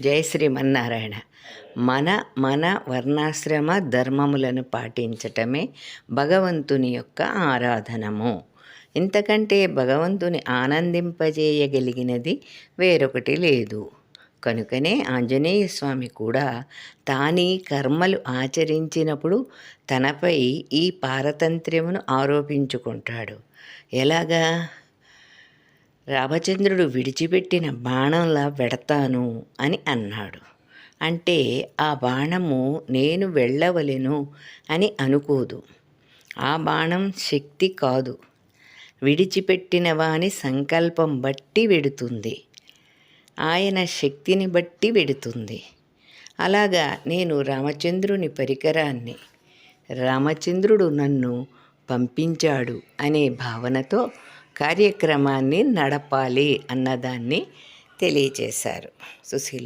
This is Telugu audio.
జై శ్రీమన్నారాయణ మన మన వర్ణాశ్రమ ధర్మములను పాటించటమే భగవంతుని యొక్క ఆరాధనము. ఇంతకంటే భగవంతుని ఆనందింపజేయగలిగినది వేరొకటి లేదు. కనుకనే ఆంజనేయ స్వామి కూడా తానీ కర్మలు ఆచరించినప్పుడు తనపై ఈ పారతంత్ర్యమును ఆరోపించుకుంటాడు. ఎలాగా? రామచంద్రుడు విడిచిపెట్టిన బాణంలా వెడతాను అని అన్నాడు. అంటే ఆ బాణము నేను వెళ్ళవలెను అని అనుకోదు. ఆ బాణం శక్తి కాదు. విడిచిపెట్టిన వాని సంకల్పం బట్టి వెడుతుంది. ఆయన శక్తిని బట్టి వెడుతుంది. అలాగా నేను రామచంద్రుని పరికరాన్ని రామచంద్రుడు నన్ను పంపించాడు అనే భావనతో కార్యక్రమాన్ని నడపాలి అన్నదాన్ని తెలియచేశారు సుశీల